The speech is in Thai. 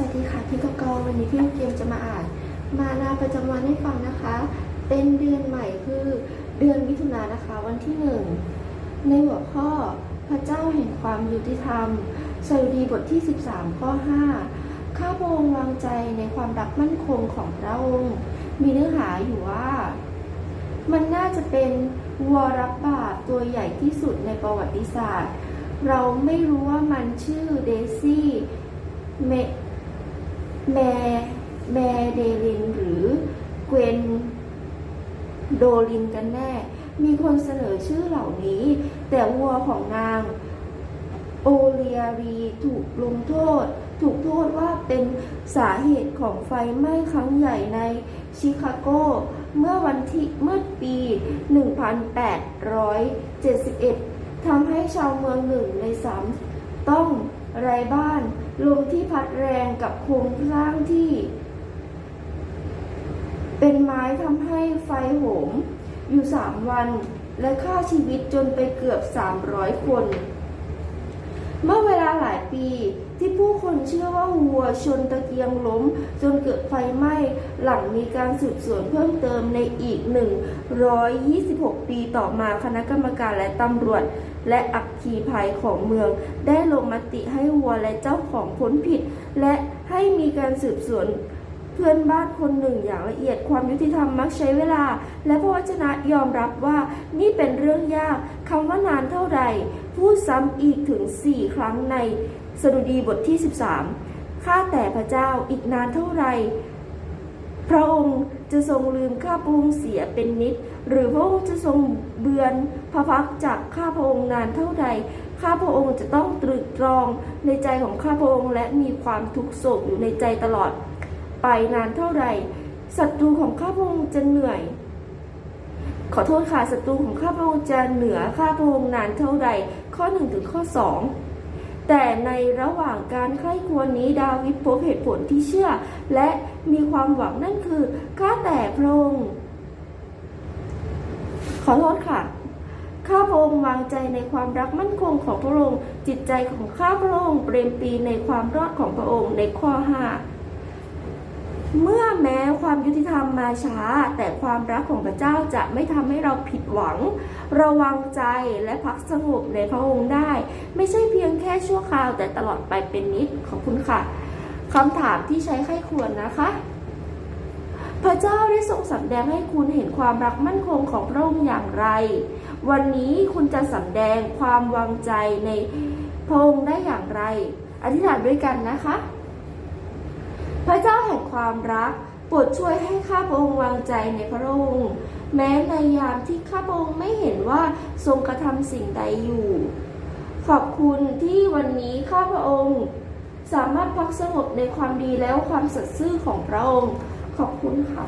วัสดีค่ะพี่กกรวันนี้พี่เกมจะมาอ่าน มานาประจำวันให้ฟังนะคะ เป็นเดือนใหม่คือเดือนมิถุนายนนะคะ วันที่หนึ่งในหัวข้อพระเจ้าแห่งความยุติธรรมสดุดีบทที่ 13 ข้อ 5 ข้าพระองค์วางใจในความรักมั่นคงของพระองค์ มีเนื้อหาอยู่ว่า มันน่าจะเป็นวัวรับบาปตัวใหญ่ที่สุดในประวัติศาสตร์ เราไม่รู้ว่ามันชื่อเดซี่เม แมแมเดลินหรือเกวนโดลินกันแน่ มีคนเสนอชื่อเหล่านี้ แต่วัวของนาง โอเลียรีถูกลงโทษ ถูกโทษว่าเป็นสาเหตุของไฟไหม้ครั้งใหญ่ในชิคาโก เมื่อวันที่เมื่อปี 1871ทำให้ชาวเมืองหนึ่งในสามต้อง ไรบ้าน ลมที่พัดแรงกับโครงสร้างที่ เป็นไม้ทำให้ไฟโหม อยู่สามวันและฆ่าชีวิตจนไปเกือบ 300 คน เมื่อเวลาหลายปีที่ผู้คนเชื่อว่าวัวชนตะเกียงล้ม จนเกิดไฟไหม้ หลังมีการสืบสวนเพิ่มเติมในอีก 126 ปีต่อมาคณะกรรมการและตำรวจ และอักขีภัยของเมือง ได้ลงมติให้วัวและเจ้าของพ้นผิด และให้มีการสืบสวน พื่อนบ้านคนหนึ่งอย่างละเอียดความยุติธรรมมักใช้เวลา และพระวจนะยอมรับว่านี่เป็นเรื่องยากคำว่านานเท่าไหร่พูดซ้ำอีกถึง4ครั้งในสดุดีบทที่ 13 ข้าแต่พระเจ้าอีกนานเท่าไหร่พระองค์จะทรงลืมข้าพระองค์เสียเป็นนิด หรือพระองค์จะทรงเบือนพระพักจากข้าพระองค์นานเท่าใดข้าพระองค์จะต้องตรึกตรองในใจของข้าพระองค์และมีความทุกข์โศกอยู่ในใจตลอด ไปนานเท่าไหร่ศัตรูของข้าพระองค์จะเหนื่อย ขอโทษค่ะศัตรูของข้าพระองค์จะเหนือข้าพระองค์นานเท่าใดข้อหนึ่งถึงข้อสองแต่ในระหว่างการใคร่ควญนี้ดาวิดพบเหตุผลที่เชื่อ และมีความหวังนั่นคือข้าแต่พระองค์ขอโทษค่ะข้าพระองค์วางใจในความรักมั่นคงของพระองค์จิตใจของข้าพระองค์เปรมปีในความรอดของพระองค์ในข้อห้า เมื่อแม้ความยุติธรรมมาช้า แต่ความรักของพระเจ้าจะไม่ทำให้เราผิดหวัง ระวังใจและพักสงบในพระองค์ได้ ไม่ใช่เพียงแค่ชั่วคราวแต่ตลอดไปเป็นนิดขอบคุณค่ะคำถามที่ใช้ไข้ควรนะคะ พระเจ้าได้ทรงสำแดงให้คุณเห็นความรักมั่นคงของพระองค์อย่างไร วันนี้คุณจะสำแดงความวางใจในพระองค์ได้อย่างไร อธิษฐานด้วยกันนะคะ ระเจ้าแห่งความรักโปรดช่วยให้ข้าพระองค์วางใจในพระองค์ แม้ในยามที่ข้าพระองค์ไม่เห็นว่าทรงกระทำสิ่งใดอยู่ ขอบคุณที่วันนี้ข้าพระองค์ สามารถพักสงบในความดีแล้วความสัตย์ซื่อของพระองค์ ขอบคุณค่ะ